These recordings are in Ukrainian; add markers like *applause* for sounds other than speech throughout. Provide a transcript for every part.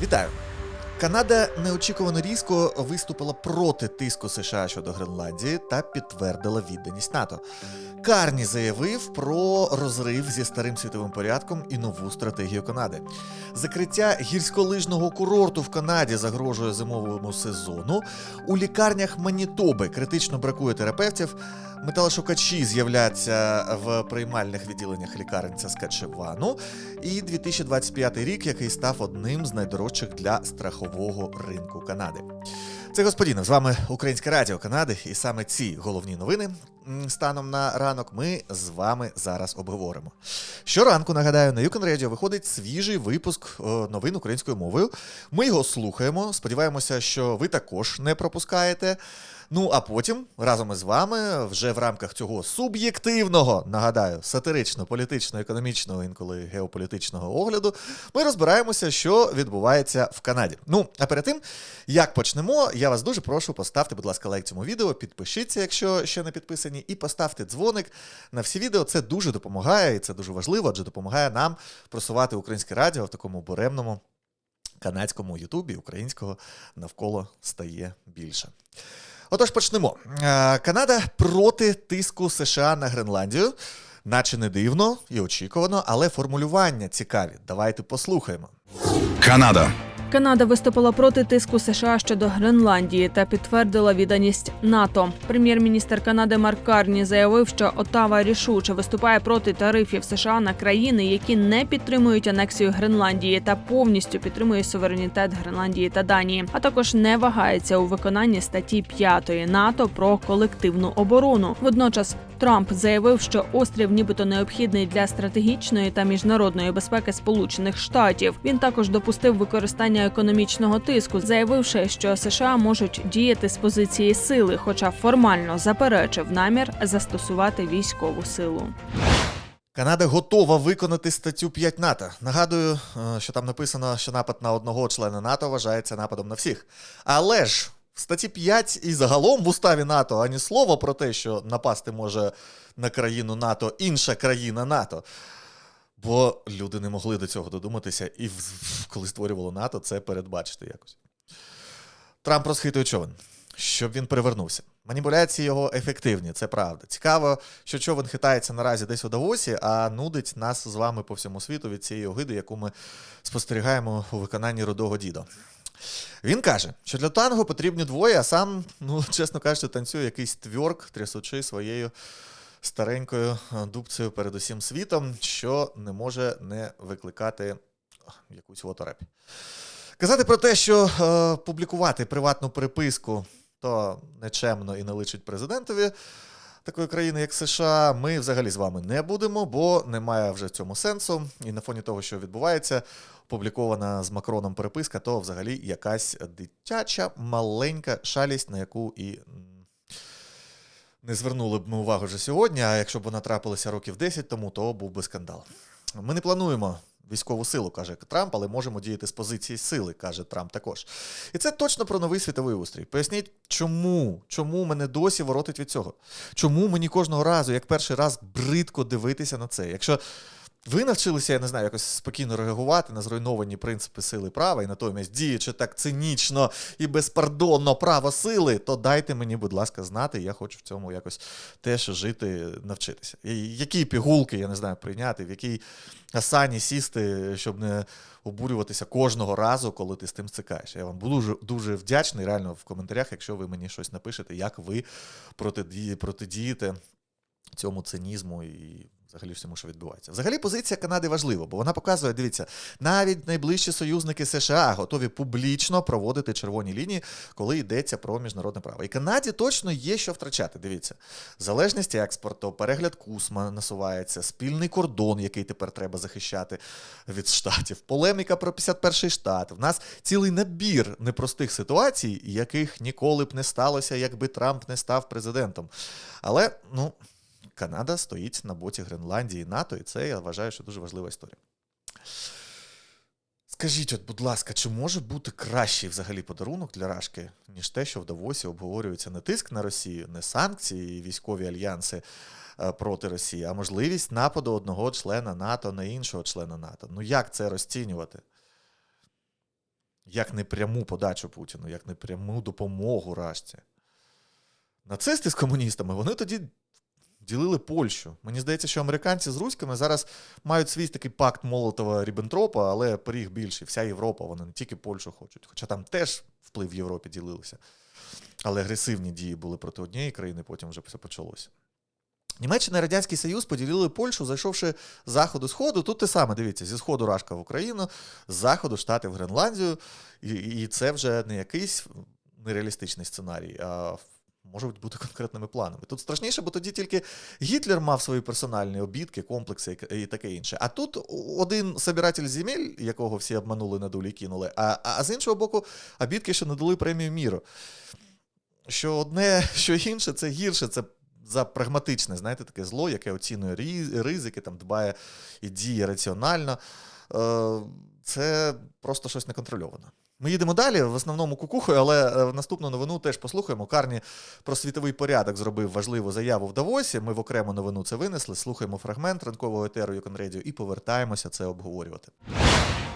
Vitar. Канада неочікувано різко виступила проти тиску США щодо Гренландії та підтвердила відданість НАТО. Карні заявив про розрив зі старим світовим порядком і нову стратегію Канади. Закриття гірськолижного курорту в Канаді загрожує зимовому сезону. У лікарнях Манітоби критично бракує терапевтів. Металошукачі з'являться в приймальних відділеннях лікарень Саскачевану. І 2025 рік, який став одним з найдорожчих для страхового ринку Канади. Це господінов, з вами Українське Радіо Канади, і саме ці головні новини станом на ранок ми з вами зараз обговоримо. Щоранку, нагадаю, на Юкен Радіо виходить свіжий випуск е, новин українською мовою. Ми його слухаємо. Сподіваємося, що ви також не пропускаєте. Ну а потім разом із вами, вже в рамках цього суб'єктивного, нагадаю, сатирично-політично-економічного, інколи геополітичного огляду, ми розбираємося, що відбувається в Канаді. Ну а перед тим, як почнемо, я вас дуже прошу поставте, будь ласка, лайк цьому відео, підпишіться, якщо ще не підписані, і поставте дзвоник на всі відео. Це дуже допомагає, і це дуже важливо, адже допомагає нам просувати українське радіо в такому буремному канадському Ютубі, українського навколо стає більше. Отож, почнемо. Е, Канада проти тиску США на Гренландію. Наче не дивно і очікувано, але формулювання цікаві. Давайте послухаємо. Канада. Канада виступила проти тиску США щодо Гренландії та підтвердила відданість НАТО. Прем'єр-міністр Канади Марк Карні заявив, що Отава рішуче виступає проти тарифів США на країни, які не підтримують анексію Гренландії та повністю підтримує суверенітет Гренландії та Данії, а також не вагається у виконанні статті 5 НАТО про колективну оборону. Водночас Трамп заявив, що острів нібито необхідний для стратегічної та міжнародної безпеки Сполучених Штатів. Він також допустив використання економічного тиску, заявивши, що США можуть діяти з позиції сили, хоча формально заперечив намір застосувати військову силу. Канада готова виконати статтю 5 НАТО. Нагадую, е, що там написано, що напад на одного члена НАТО вважається нападом на всіх. Але ж в статті 5 і загалом в уставі НАТО ані слова про те, що напасти може на країну НАТО інша країна НАТО. Бо люди не могли до цього додуматися, і коли створювало НАТО, це передбачити якось. Трамп розхитує човен, щоб він перевернувся. Маніпуляції його ефективні, це правда. Цікаво, що човен хитається наразі десь у Давосі, а нудить нас з вами по всьому світу від цієї огиди, яку ми спостерігаємо у виконанні рудого діда. Він каже, що для танго потрібні двоє, а сам, ну, *laughs* чесно кажучи, танцює якийсь тверк, трясучи своєю старенькою е, дубцею перед усім світом, що не може не викликати якусь отореп. Казати про те, що е, публікувати приватну переписку то нечемно і не личить президентові такої країни, як США, ми взагалі з вами не будемо, бо немає вже в цьому сенсу. І на фоні того, що відбувається, опублікована з Макроном переписка, то взагалі якась дитяча маленька шалість, на яку і не звернули б ми увагу вже сьогодні. А якщо б вона трапилася років 10 тому, то був би скандал. Ми не плануємо військову силу, каже Трамп, але можемо діяти з позиції сили, каже Трамп також. І це точно про новий світовий устрій. Поясніть, чому? Чому мене досі воротить від цього? Чому мені кожного разу, як перший раз, бридко дивитися на це? Якщо ви навчилися, я не знаю, якось спокійно реагувати на зруйновані принципи сили права і натомість діючи так цинічно і безпардонно право сили, то дайте мені, будь ласка, знати. Я хочу в цьому якось теж жити, навчитися. І які пігулки, я не знаю, прийняти, в якій асані сісти, щоб не обурюватися кожного разу, коли ти з тим стикаєш. Я вам буду дуже, вдячний реально в коментарях, якщо ви мені щось напишете, як ви протидієте цьому цинізму і взагалі всьому, що відбувається. Взагалі, позиція Канади важлива, бо вона показує, дивіться, навіть найближчі союзники США готові публічно проводити червоні лінії, коли йдеться про міжнародне право. І Канаді точно є що втрачати. Дивіться, залежність експорту, перегляд кусма насувається, спільний кордон, який тепер треба захищати від штатів, полеміка про 51-й штат. В нас цілий набір непростих ситуацій, яких ніколи б не сталося, якби Трамп не став президентом. Але, ну. Канада стоїть на боці Гренландії і НАТО, і це я вважаю, що дуже важлива історія. Скажіть, от, будь ласка, чи може бути кращий взагалі подарунок для Рашки, ніж те, що в Давосі обговорюється не тиск на Росію, не санкції військові альянси е, проти Росії, а можливість нападу одного члена НАТО на іншого члена НАТО? Ну як це розцінювати? як непряму подачу Путіну, як непряму допомогу Рашці. Нацисти з комуністами, вони тоді ділили Польщу. Мені здається, що американці з руськими зараз мають свій такий пакт Молотова Ріббентропа, але поріг більший. Вся Європа, вони не тільки Польщу хочуть. Хоча там теж вплив в Європі ділилися. Але агресивні дії були проти однієї країни, потім вже все почалося. Німеччина і Радянський Союз поділили Польщу, зайшовши з заходу сходу. Тут те саме, дивіться, зі сходу Рашка в Україну, з заходу Штати в Гренландію. І, і це вже не якийсь нереалістичний сценарій, а можуть бути конкретними планами. Тут страшніше, бо тоді тільки Гітлер мав свої персональні обідки, комплекси і таке інше. А тут один собиратель земель, якого всі обманули на дулі кинули, а, а з іншого боку, обідки, що надали премію міру. Що одне, *laughs* що інше, це гірше, це за прагматичне, знаєте, таке зло, яке оцінює ризики, там дбає і діє раціонально. Е, Це просто щось неконтрольоване. Ми їдемо далі, в основному кукухою, але е, наступну новину теж послухаємо. Карні про світовий порядок зробив важливу заяву в Давосі. Ми в окрему новину це винесли. Слухаємо фрагмент ранкового етеру Юконредіо і повертаємося це обговорювати.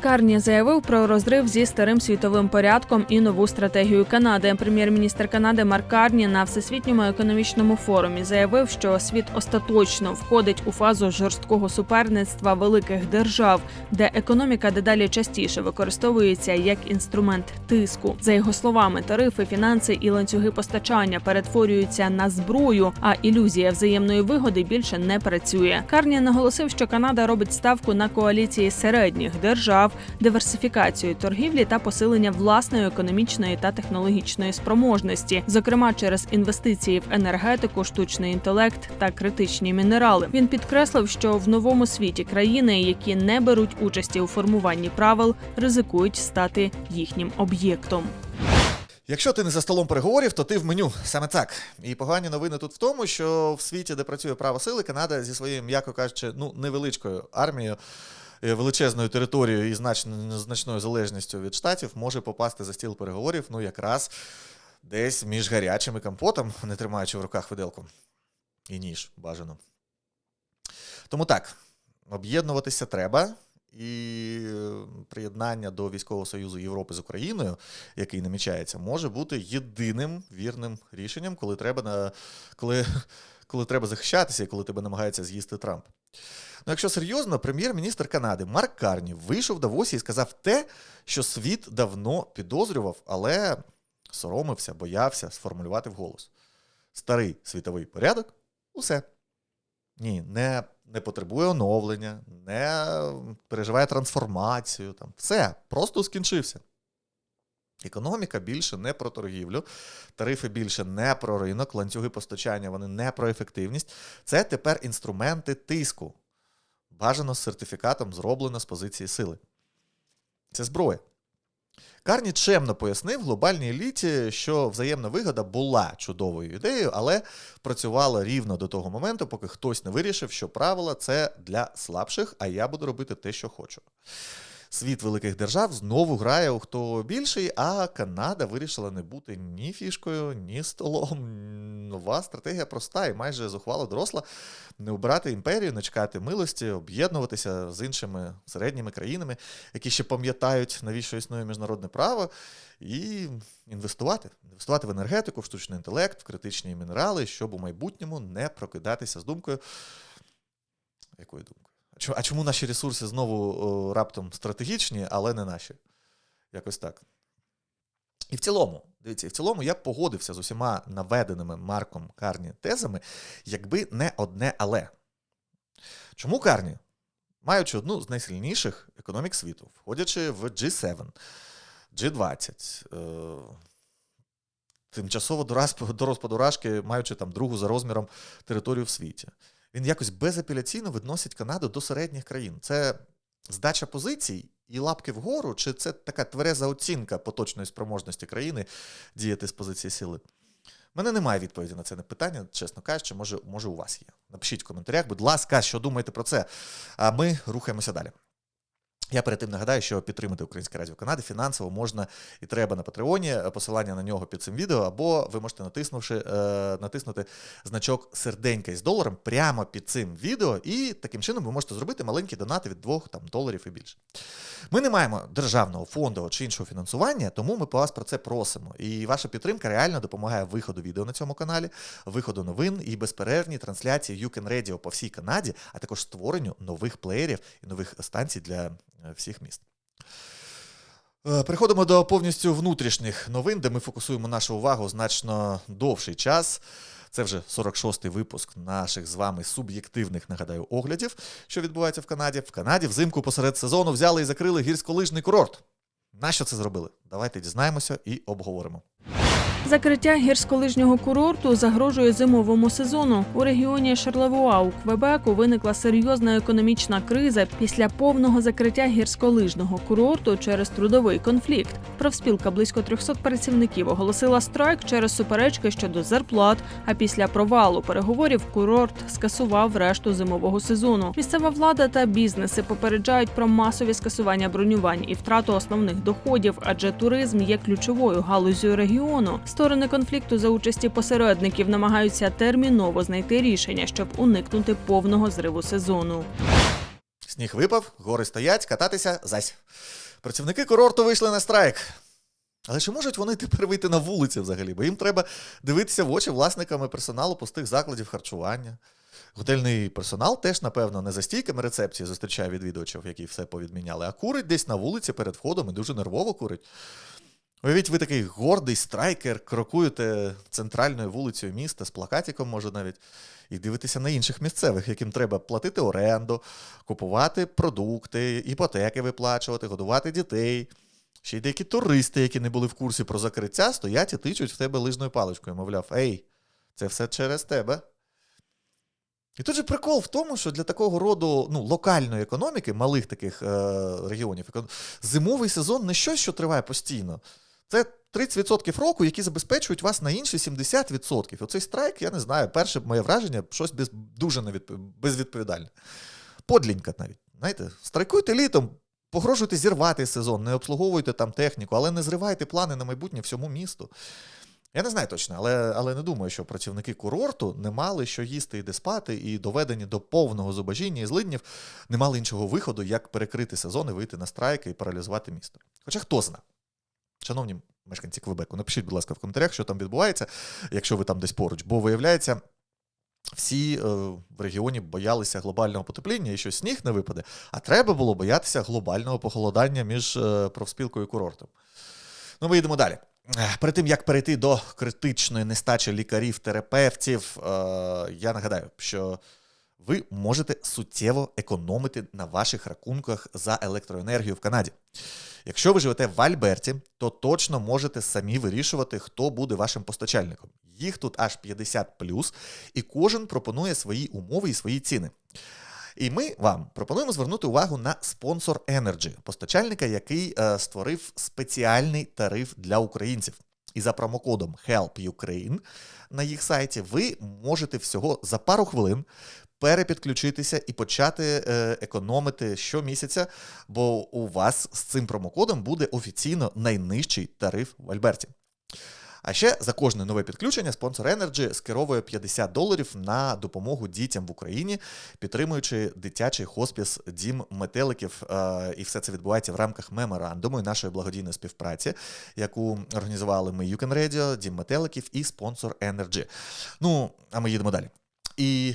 Карні заявив про розрив зі старим світовим порядком і нову стратегію Канади. Прем'єр-міністр Канади Марк Карні на всесвітньому економічному форумі заявив, що світ остаточно входить у фазу жорсткого суперництва великих держав, де економіка дедалі частіше використовується як інструмент тиску. За його словами, тарифи, фінанси і ланцюги постачання перетворюються на зброю, а ілюзія взаємної вигоди більше не працює. Карні наголосив, що Канада робить ставку на коаліції середніх держав, диверсифікацію торгівлі та посилення власної економічної та технологічної спроможності, зокрема через інвестиції в енергетику, штучний інтелект та критичні мінерали. Він підкреслив, що в новому світі країни, які не беруть участі у формуванні правил, ризикують стати їхнім об'єктом. Якщо ти не за столом переговорів, то ти в меню саме так. І погані новини тут в тому, що в світі, де працює право сили, Канада зі своєю, м'яко кажучи, ну невеличкою армією, величезною територією і значною залежністю від штатів може попасти за стіл переговорів, ну якраз десь між гарячим і компотом, не тримаючи в руках виделку. І ніж бажано. Тому так, об'єднуватися треба. І е, приєднання до військового союзу Європи з Україною, який намічається, може бути єдиним вірним рішенням, коли треба на коли, коли треба захищатися і коли тебе намагається з'їсти Трамп. Ну, якщо серйозно, прем'єр-міністр Канади Марк Карні вийшов в Давосі і сказав те, що світ давно підозрював, але соромився, боявся сформулювати вголос. Старий світовий порядок усе. Ні, не, не потребує оновлення, не переживає трансформацію. Там. Все, просто скінчився. Економіка більше не про торгівлю, тарифи більше не про ринок, ланцюги постачання, вони не про ефективність. Це тепер інструменти тиску. Бажано з сертифікатом зроблено з позиції сили. Це зброя. Карні чемно пояснив глобальній еліті, що взаємна вигода була чудовою ідеєю, але працювала рівно до того моменту, поки хтось не вирішив, що правила це для слабших, а я буду робити те, що хочу. Світ великих держав знову грає у хто більший, а Канада вирішила не бути ні фішкою, ні столом. Нова стратегія проста і майже зухвало доросла. Не обирати імперію, не чекати милості, об'єднуватися з іншими середніми країнами, які ще пам'ятають, навіщо існує міжнародне право, і інвестувати. Інвестувати в енергетику, в штучний інтелект, в критичні мінерали, щоб у майбутньому не прокидатися з думкою. Якою думкою? А чому наші ресурси знову раптом стратегічні, але не наші? Якось так. І в цілому, дивіться, і в цілому я б погодився з усіма наведеними Марком Карні тезами, якби не одне але. Чому Карні? Маючи одну з найсильніших економік світу, входячи в G7, G20, е- тимчасово до розпаду Рашки, маючи там другу за розміром територію в світі, він якось безапеляційно відносить Канаду до середніх країн. Це здача позицій і лапки вгору, чи це така твереза оцінка поточної спроможності країни діяти з позиції сили? У мене немає відповіді на це питання, чесно кажучи, може, може у вас є. Напишіть в коментарях, будь ласка, що думаєте про це. А ми рухаємося далі. Я перед тим нагадаю, що підтримати Українське Радіо Канади фінансово можна і треба на Патреоні. Посилання на нього під цим відео, або ви можете натиснувши, е, натиснути значок серденька із доларом прямо під цим відео, і таким чином ви можете зробити маленькі донати від 2 там, доларів і більше. Ми не маємо державного фондового чи іншого фінансування, тому ми по вас про це просимо. І ваша підтримка реально допомагає виходу відео на цьому каналі, виходу новин і безперервній трансляції You Can Radio по всій Канаді, а також створенню нових плеєрів і нових станцій для е, всіх міст. Е, Переходимо до повністю внутрішніх новин, де ми фокусуємо нашу увагу значно довший час. Це вже 46-й випуск наших з вами суб'єктивних, нагадаю, оглядів, що відбувається в Канаді. В Канаді взимку посеред сезону взяли і закрили гірськолижний курорт. Нащо це зробили? Давайте дізнаємося і обговоримо. Закриття гірськолижнього курорту загрожує зимовому сезону. У регіоні Шарлевуа у Квебеку виникла серйозна економічна криза після повного закриття гірськолижного курорту через трудовий конфлікт. Профспілка близько 300 працівників оголосила страйк через суперечки щодо зарплат. А після провалу переговорів курорт скасував решту зимового сезону. Місцева влада та бізнеси попереджають про масові скасування бронювань і втрату основних доходів, адже туризм є ключовою галузю регіону. Сторони конфлікту за участі посередників намагаються терміново знайти рішення, щоб уникнути повного зриву сезону. Сніг випав, гори стоять, кататися зась. Працівники курорту вийшли на страйк. Але чи можуть вони тепер вийти на вулиці взагалі? Бо їм треба дивитися в очі власниками персоналу пустих закладів харчування. Готельний персонал теж, напевно, не за стійками рецепції зустрічає відвідувачів, які все повідміняли, а курить десь на вулиці перед входом і дуже нервово курить. Уявіть, ви такий гордий страйкер, крокуєте центральною вулицею міста з плакатиком, може навіть, і дивитеся на інших місцевих, яким треба платити оренду, купувати продукти, іпотеки виплачувати, годувати дітей. Ще й деякі туристи, які не були в курсі про закриття, стоять і тичуть в тебе лижною паличкою. Мовляв, ей, це все через тебе. І тут же прикол в тому, що для такого роду ну, локальної економіки, малих таких е, регіонів, зимовий сезон не щось, що триває постійно. Це 30% року, які забезпечують вас на інші 70%. Оцей страйк, я не знаю, перше моє враження, щось без, дуже невідпо- безвідповідальне. Подлінька навіть. Знаєте, страйкуйте літом, погрожуйте зірвати сезон, не обслуговуйте там техніку, але не зривайте плани на майбутнє всьому місту. Я не знаю точно, але, але не думаю, що працівники курорту не мали що їсти і де спати, і доведені до повного зубожіння і злиднів, не мали іншого виходу, як перекрити сезон і вийти на страйки і паралізувати місто. Хоча хто зна. Шановні мешканці Квебеку, напишіть, будь ласка, в коментарях, що там відбувається, якщо ви там десь поруч. Бо виявляється, всі е, в регіоні боялися глобального потепління і що сніг не випаде, а треба було боятися глобального похолодання між е, профспілкою і курортом. Ну, ми йдемо далі. Перед тим як перейти до критичної нестачі лікарів, терапевтів, е, я нагадаю, що ви можете суттєво економити на ваших рахунках за електроенергію в Канаді. Якщо ви живете в Альберті, то точно можете самі вирішувати, хто буде вашим постачальником. Їх тут аж 50 і кожен пропонує свої умови і свої ціни. І ми вам пропонуємо звернути увагу на спонсор Energy, постачальника, який е, створив спеціальний тариф для українців. І за промокодом Help Ukraine на їх сайті ви можете всього за пару хвилин перепідключитися і почати е, економити щомісяця, бо у вас з цим промокодом буде офіційно найнижчий тариф в Альберті. А ще за кожне нове підключення спонсор Energy скеровує 50 доларів на допомогу дітям в Україні, підтримуючи дитячий хоспіс Дім метеликів. Е, І все це відбувається в рамках меморандуму і нашої благодійної співпраці, яку організували ми Юкен Radio, Дім метеликів і спонсор Energy. Ну, а ми їдемо далі. І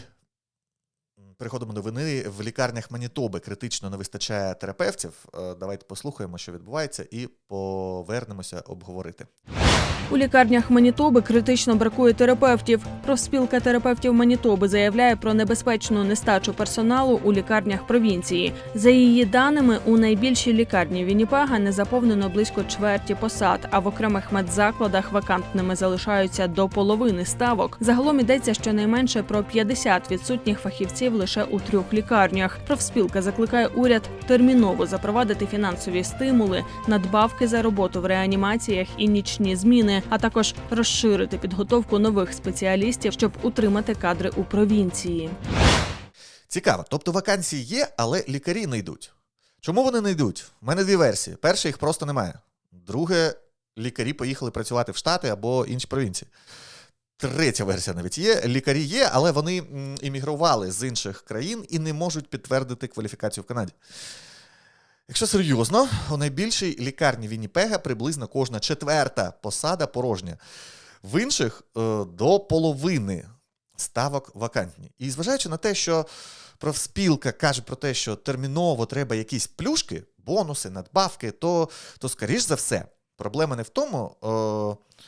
переходимо до новини. В лікарнях Манітоби критично не вистачає терапевтів. Е, Давайте послухаємо, що відбувається, і повернемося обговорити. У лікарнях Манітоби критично бракує терапевтів. Профспілка терапевтів Манітоби заявляє про небезпечну нестачу персоналу у лікарнях провінції. За її даними, у найбільшій лікарні Вінніпега не заповнено близько чверті посад, а в окремих медзакладах вакантними залишаються до половини ставок. Загалом йдеться щонайменше про 50 відсутніх фахівців лише у трьох лікарнях. Профспілка закликає уряд терміново запровадити фінансові стимули, надбавки за роботу в реанімаціях і нічні зміни, а також розширити підготовку нових спеціалістів, щоб утримати кадри у провінції. Цікаво. Тобто вакансії є, але лікарі не йдуть. Чому вони не йдуть? У мене дві версії. Перша, їх просто немає. Друге, лікарі поїхали працювати в Штати або інші провінції. Третя версія навіть є. Лікарі є, але вони іммігрували з інших країн і не можуть підтвердити кваліфікацію в Канаді. Якщо серйозно, у найбільшій лікарні Вінніпега приблизно кожна четверта посада порожня. В інших е, до половини ставок вакантні. І зважаючи на те, що профспілка каже про те, що терміново треба якісь плюшки, бонуси, надбавки, то, то скоріш за все, проблема не в тому, е,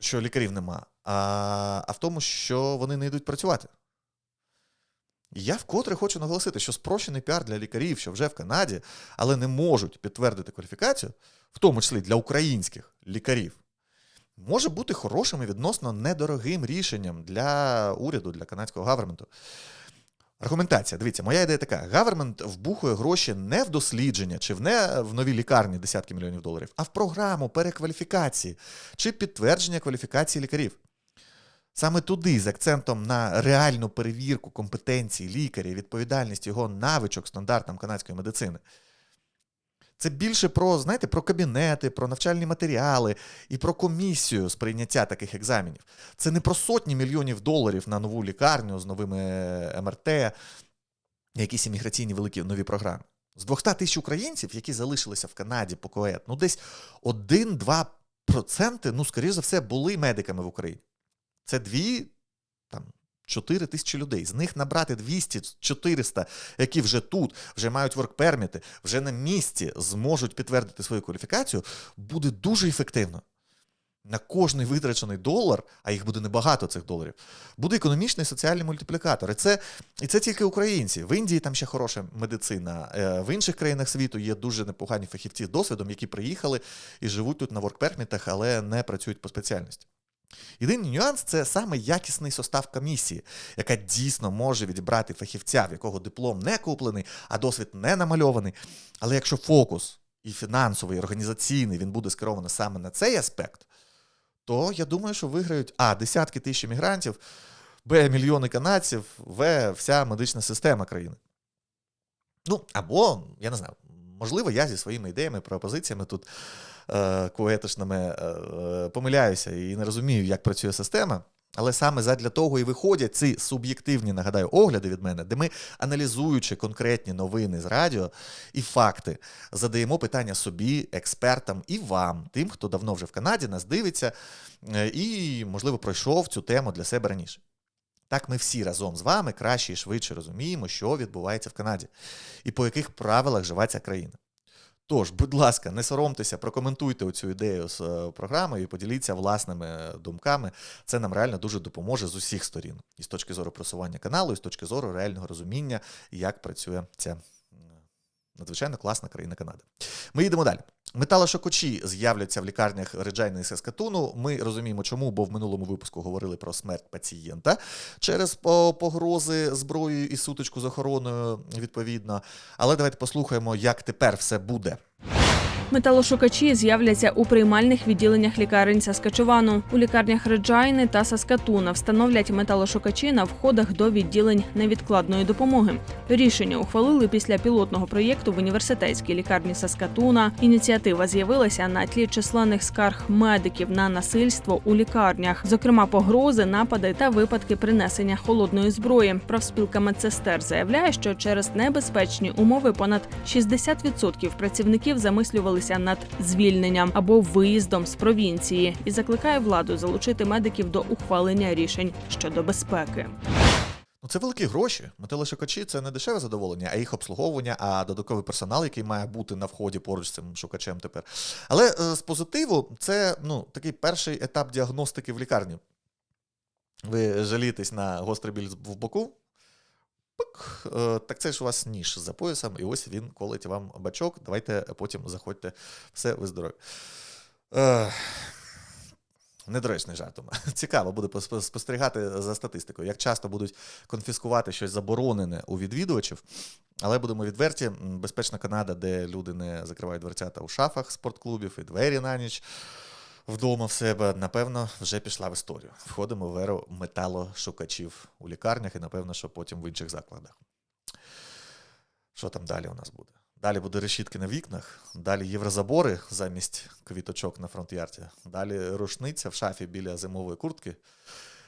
що лікарів нема, а, а в тому, що вони не йдуть працювати. Я вкотре хочу наголосити, що спрощений піар для лікарів, що вже в Канаді, але не можуть підтвердити кваліфікацію, в тому числі для українських лікарів, може бути хорошим і відносно недорогим рішенням для уряду, для канадського гаверменту. Аргументація. Дивіться, моя ідея така: гавермент вбухує гроші не в дослідження чи в не в нові лікарні десятки мільйонів доларів, а в програму перекваліфікації чи підтвердження кваліфікації лікарів. Саме туди, з акцентом на реальну перевірку компетенції лікаря, і відповідальність його навичок стандартам канадської медицини. Це більше про, знаєте, про кабінети, про навчальні матеріали і про комісію з прийняття таких екзаменів. Це не про сотні мільйонів доларів на нову лікарню з новими МРТ, якісь імміграційні великі нові програми. З 200 тисяч українців, які залишилися в Канаді по КОЕД, ну десь 1-2%, ну, скоріш за все, були медиками в Україні. Це дві, там, 4 тисячі людей. З них набрати 200-400, які вже тут, вже мають воркперміти, вже на місці зможуть підтвердити свою кваліфікацію, буде дуже ефективно. На кожний витрачений долар, а їх буде небагато цих доларів, буде економічний соціальний мультиплікатор. І це, і це тільки українці. В Індії там ще хороша медицина. е, В інших країнах світу є дуже непогані фахівці з досвідом, які приїхали і живуть тут на воркпермітах, але не працюють по спеціальності. Єдиний нюанс це саме якісний состав комісії, яка дійсно може відібрати фахівця, в якого диплом не куплений, а досвід не намальований. Але якщо фокус і фінансовий, і організаційний він буде скерований саме на цей аспект, то я думаю, що виграють А, десятки тисяч мігрантів, Б, мільйони канадців, В, вся медична система країни. Ну, або, я не знаю, можливо, я зі своїми ідеями, пропозиціями тут е, коетичними е, е, помиляюся і не розумію, як працює система. Але саме задля того і виходять ці суб'єктивні, нагадаю, огляди від мене, де ми, аналізуючи конкретні новини з радіо і факти, задаємо питання собі, експертам і вам, тим, хто давно вже в Канаді, нас дивиться е, і, можливо, пройшов цю тему для себе раніше. Так ми всі разом з вами краще і швидше розуміємо, що відбувається в Канаді і по яких правилах живе ця країна. Тож, будь ласка, не соромтеся, прокоментуйте оцю ідею з е, програмою і поділіться власними думками. Це нам реально дуже допоможе з усіх сторін. І з точки зору просування каналу, і з точки зору реального розуміння, як працює ця надзвичайно класна країна Канада. Ми їдемо далі. Металошокочі з'являться в лікарнях Реджайна і Саскатуну. Ми розуміємо, чому, бо в минулому випуску говорили про смерть пацієнта через погрози зброєю і сутичку з охороною, відповідно. Але давайте послухаємо, як тепер все буде. Металошукачі з'являться у приймальних відділеннях лікарень Саскачувану. У лікарнях Реджайни та Саскатуна встановлять металошукачі на входах до відділень невідкладної допомоги. Рішення ухвалили після пілотного проєкту в університетській лікарні Саскатуна. Ініціатива з'явилася на тлі численних скарг медиків на насильство у лікарнях, зокрема погрози, напади та випадки принесення холодної зброї. Профспілка медсестер заявляє, що через небезпечні умови понад 60% працівників замислювалися над звільненням або виїздом з провінції і закликає владу залучити медиків до ухвалення рішень щодо безпеки. Ну, це великі гроші. Металошукачі це не дешеве задоволення, а їх обслуговування, а додатковий персонал, який має бути на вході поруч з цим шукачем тепер. Але е, з позитиву, це ну, такий перший етап діагностики в лікарні. Ви жалітесь на гострий біль в боку. Пик, е, так це ж у вас ніж за поясом, і ось він колить вам бачок. Давайте потім заходьте. Все, ви здорові. Е, Недоречний жарт. *laughs* Цікаво буде спостерігати за статистикою, як часто будуть конфіскувати щось заборонене у відвідувачів. Але будемо відверті, безпечна Канада, де люди не закривають дверцята у шафах спортклубів і двері на ніч вдома в себе, напевно, вже пішла в історію. Входимо в еру металошукачів у лікарнях і, напевно, що потім в інших закладах. Що там далі у нас буде? Далі буде решітки на вікнах, далі єврозабори замість квіточок на фронт-ярді, далі рушниця в шафі біля зимової куртки.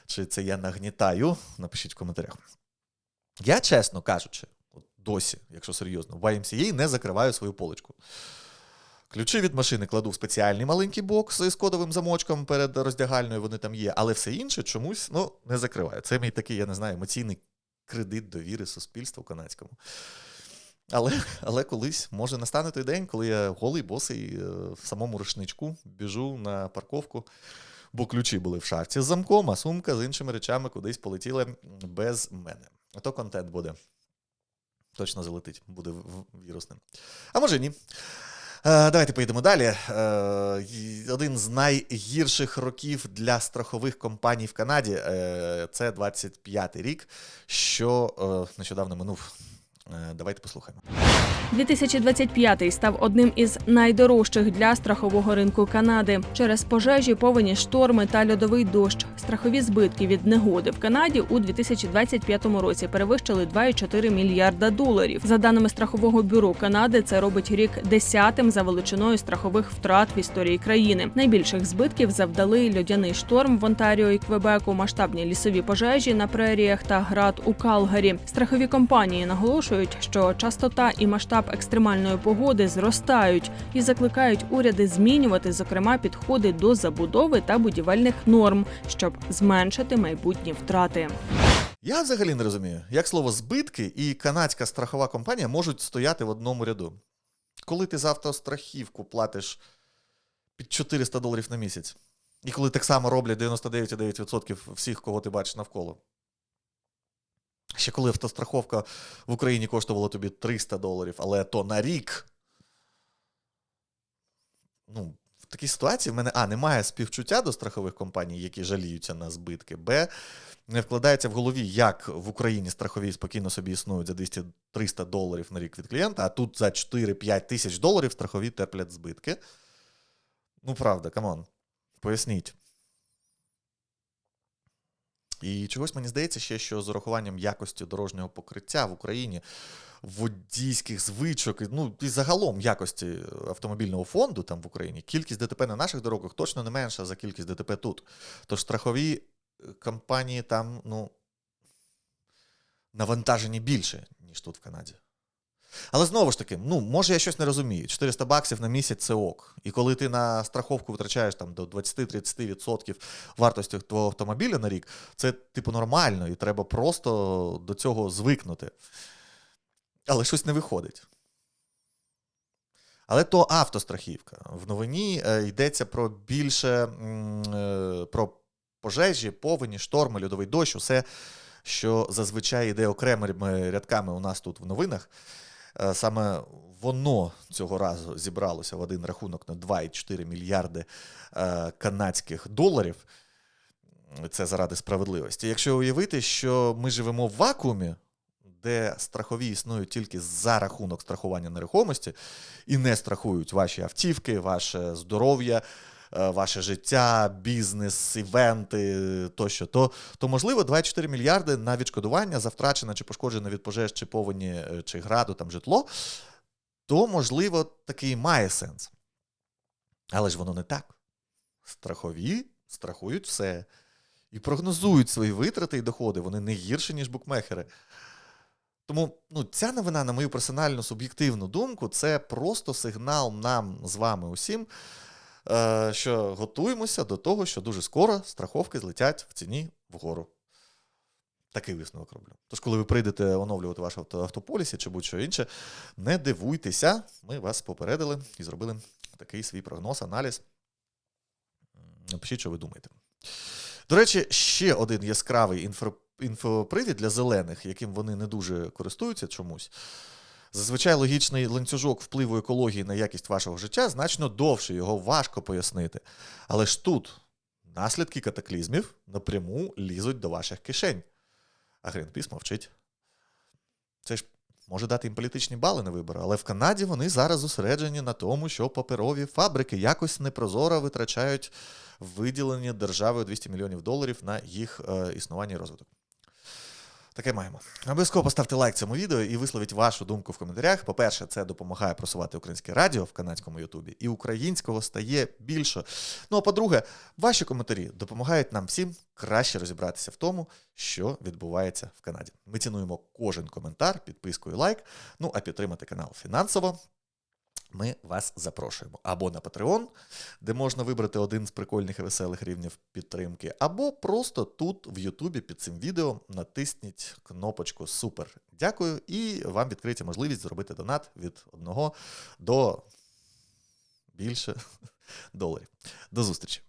Чи це я нагнітаю? Напишіть в коментарях. Я, чесно кажучи, досі, якщо серйозно, в YMCA не закриваю свою поличку. Ключі від машини кладу в спеціальний маленький бокс з кодовим замочком перед роздягальною, вони там є, але все інше чомусь ну, не закриваю. Це мій такий, я не знаю, емоційний кредит довіри суспільству канадському. Але, але колись може настане той день, коли я голий босий е, в самому рушничку біжу на парковку, бо ключі були в шафці з замком, а сумка з іншими речами кудись полетіла без мене. А то контент буде. Точно залетить, буде вірусним. А може ні. Е, Давайте поїдемо далі. Е, Один з найгірших років для страхових компаній в Канаді е, це 25-й рік, що нещодавно минув. Е, Давайте послухаємо. 2025 став одним із найдорожчих для страхового ринку Канади. Через пожежі, повені, шторми та льодовий дощ. Страхові збитки від негоди в Канаді у 2025 році перевищили 2,4 мільярда доларів. За даними страхового бюро Канади, це робить рік десятим за величиною страхових втрат в історії країни. Найбільших збитків завдали льодяний шторм в Онтаріо і Квебеку, масштабні лісові пожежі на преріях та град у Калгарі. Страхові компанії наголошують, що частота і масштаб екстремальної погоди зростають і закликають уряди змінювати, зокрема, підходи до забудови та будівельних норм, щоб зменшити майбутні втрати. Я взагалі не розумію, як слово збитки і канадська страхова компанія можуть стояти в одному ряду. Коли ти за автострахівку платиш під 400 доларів на місяць, і коли так само роблять 99,9% всіх, кого ти бачиш навколо. Ще коли автостраховка в Україні коштувала тобі 300 доларів, але то на рік. Ну, в такій ситуації в мене А, немає співчуття до страхових компаній, які жаліються на збитки. Б, не вкладається в голові, як в Україні страхові спокійно собі існують за 200-300 доларів на рік від клієнта, а тут за 4-5 тисяч доларів страхові терплять збитки. Ну, правда, камон. Поясніть. І чогось мені здається ще, що з урахуванням якості дорожнього покриття в Україні, водійських звичок, ну і загалом якості автомобільного фонду там в Україні, кількість ДТП на наших дорогах точно не менша за кількість ДТП тут. Тож страхові е, компанії там, ну, навантажені більше, ніж тут в Канаді. Але знову ж таки, ну, може, я щось не розумію. 400 баксів на місяць це ок. І коли ти на страховку витрачаєш там до 20-30% вартості твого автомобіля на рік, це типу нормально, і треба просто до цього звикнути. Але щось не виходить. Але то автострахівка. В новині е, йдеться про більше е, про пожежі, повені, шторми, льодовий дощ, усе, що зазвичай йде окремими рядками у нас тут в новинах. Е, Саме воно цього разу зібралося в один рахунок на 2,4 мільярди е, канадських доларів. Це заради справедливості. Якщо уявити, що ми живемо в вакуумі, де страхові існують тільки за рахунок страхування нерухомості і не страхують ваші автівки, ваше здоров'я, ваше життя, бізнес, івенти тощо, то, то можливо 24 мільярди на відшкодування за втрачене чи пошкоджене від пожеж, чи повені, е, чи граду там житло, то можливо такий має сенс. Але ж воно не так. Страхові страхують все і прогнозують свої витрати і доходи. Вони не гірші, ніж букмекери. Тому ну, ця новина, на мою персональну суб'єктивну думку, це просто сигнал нам з вами усім, е, що готуємося до того, що дуже скоро страховки злетять в ціні вгору. Такий висновок роблю. Тож, коли ви прийдете оновлювати ваш авто- автополісі чи будь-що інше, не дивуйтеся, ми вас попередили і зробили такий свій прогноз, аналіз. Напишіть, що ви думаєте. До речі, ще один яскравий інфопривід для зелених, яким вони не дуже користуються чомусь. Зазвичай логічний ланцюжок впливу екології на якість вашого життя значно довше, його важко пояснити. Але ж тут наслідки катаклізмів напряму лізуть до ваших кишень. А Грінпіс мовчить. Це ж може дати їм політичні бали на вибори, але в Канаді вони зараз зосереджені на тому, що паперові фабрики якось непрозоро витрачають виділені державою 200 мільйонів доларів на їх е, існування і розвиток. Таке маємо. Обов'язково поставте лайк цьому відео і висловіть вашу думку в коментарях. По-перше, це допомагає просувати українське радіо в канадському Ютубі, і українського стає більше. Ну а по-друге, ваші коментарі допомагають нам всім краще розібратися в тому, що відбувається в Канаді. Ми цінуємо кожен коментар, підписку і лайк. Ну а підтримати канал фінансово. Ми вас запрошуємо або на Patreon, де можна вибрати один з прикольних і веселих рівнів підтримки, або просто тут в Ютубі під цим відео натисніть кнопочку Супер. Дякую, і вам відкриється можливість зробити донат від 1 до більше *laughs* доларів. До зустрічі!